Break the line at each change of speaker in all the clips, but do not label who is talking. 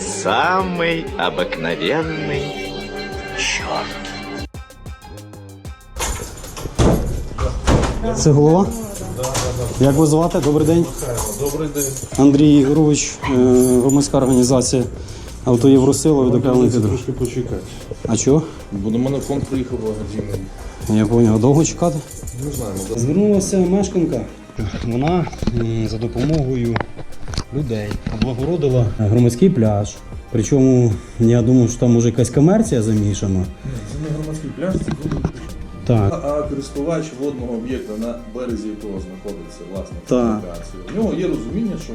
самый обыкновенный черт.
Це голова? Як вас звати? Добрий день.
Добрий день.
Андрій Ігорович, е, громадська організація Авто Євросила відокремлений підрозділ.
Трошки почекати.
А чого?
Бо до мене фонд приїхав благодійний.
Я поняв, довго чекати?
Не знаємо. да.
Звернулася мешканка. Вона м, за допомогою людей облагородила громадський пляж. Причому я думав, що там може якась комерція замішана.
Це не громадський пляж, це дуже
Так.
А користувач водного об'єкта на березі якого знаходиться власне
Так.
У В нього є розуміння, що,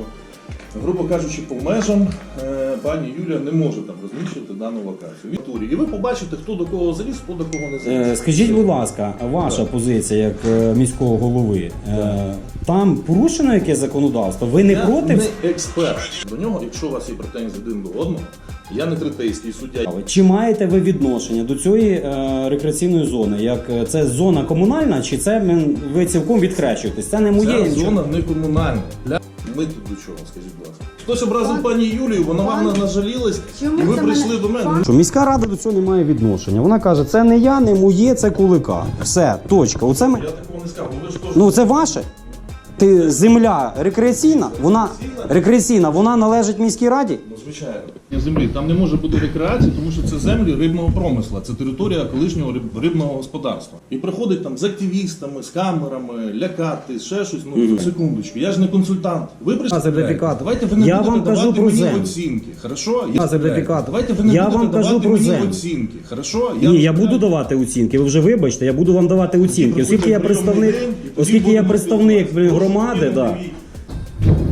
грубо кажучи, по межам е, пані Юлія не може там розміщувати дану локацію. Турі. І ви побачите, хто до кого заліз, хто до кого не заліз.
Е, Скажіть, будь ласка, ваша позиція як е, міського голови. е, Там порушено яке законодавство? Ви не
я
проти?
не експерт. До нього, якщо у вас є претензії один до одного, я не третейський суддя.
Чи маєте ви відношення до цієї е, рекреаційної зони? Як це зона комунальна, чи це ви цілком відхрещуєтесь? Це не моє.
Ця зона не комунальна. Ми тут до чого, скажіть, будь ласка. Хтось образив пані Юлію, вона вам
не
нажалілась,
Чому
і ви
це
прийшли
мене-
до мене.
Що міська рада до цього не має відношення. Вона каже, це не я, не моє, це кулика. Все, точка. Оце ми.
Я такого не сказав, ви ж теж
Ну це ваше. Ти земля рекреаційна, вона рекреаційна, вона належить міській раді.
Ну, звичайно. Землі там не може бути рекреації, тому що це землі рибного промисла, це територія колишнього рибного господарства. І приходить там з активістами, з камерами, лякати, ще щось. Ну секундочку, я ж не консультант. Ви прийшли.
А, сертифікат.
Давайте ви не
Я
будете
вам кажу
давати
про
мені
землю.
оцінки. Хорошо?
А, сертифікат.
Давайте ви не
Я
будете
вам кажу
давати
про
мені
землю.
оцінки. Хорошо?
Ні, я буду давати оцінки. Ви вже вибачте, я буду вам давати оцінки. Оскільки я представник, оскільки я представник громади, да.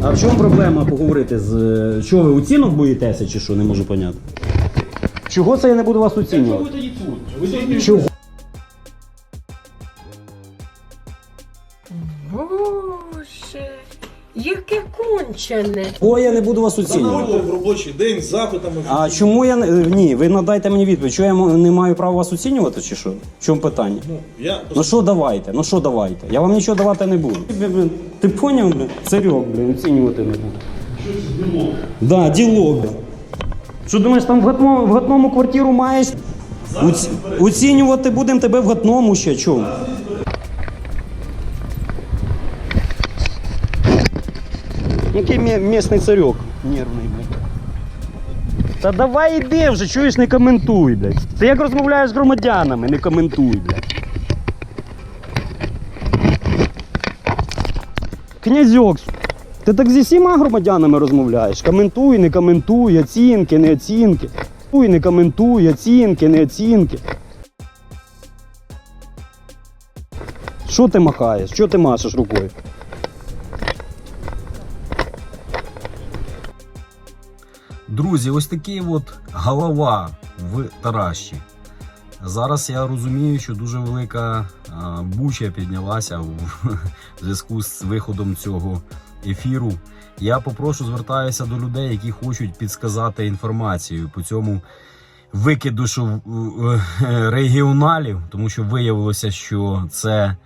А в чому проблема поговорити з е, чого ви оцінок боїтеся, чи що не можу поняти? Чого це я не буду вас оцінювати? Чого?
Яке кончене.
Чого я не буду вас оцінювати?
Заходьте в робочий день з запитами.
А чому я не- е, ні? Ви надайте мені відповідь. Чого я м- не маю права вас оцінювати, чи що? В чому питання?
Ну, я
Ну що давайте? Ну що давайте? Я вам нічого давати не буду. Ти, поняв, блін? Царьок, блін, оцінювати не буду. Да, ділок, блін. Що думаєш, там в гатному, в гатному квартиру маєш? Оці- оцінювати будемо тебе в гатному ще чому? Який мє- місний царьок. Нервний, блядь. Та давай іди вже, чуєш, не коментуй, блядь. Ти як розмовляєш з громадянами, не коментуй, блядь. Князьок, ти так зі всіма громадянами розмовляєш. Коментуй, не коментуй, оцінки, не оцінки. Коментуй, не коментуй, оцінки, не оцінки. Що ти махаєш? Що ти машеш рукою?
Друзі, ось такий от голова в Таращі. Зараз я розумію, що дуже велика буча піднялася в зв'язку з виходом цього ефіру. Я попрошу звертаюся до людей, які хочуть підсказати інформацію по цьому викидушу е, регіоналів, тому що виявилося, що це е,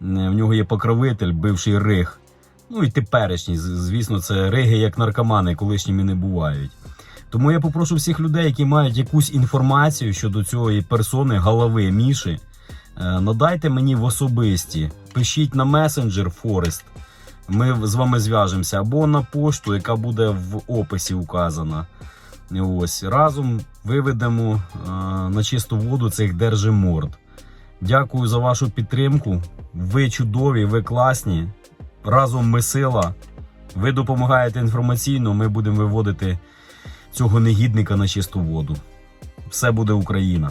в нього є покровитель, бивший риг. Ну і теперішній, звісно, це риги як наркомани, колишніми не бувають. Тому я попрошу всіх людей, які мають якусь інформацію щодо цієї персони, голови Міші, е, надайте мені в особисті. Пишіть на месенджер Форест. Ми з вами зв'яжемося або на пошту, яка буде в описі указана. Ось разом виведемо е, на чисту воду цих держиморд. Дякую за вашу підтримку. Ви чудові, ви класні. Разом ми сила. Ви допомагаєте інформаційно. Ми будемо виводити цього негідника на чисту воду. Все буде Україна.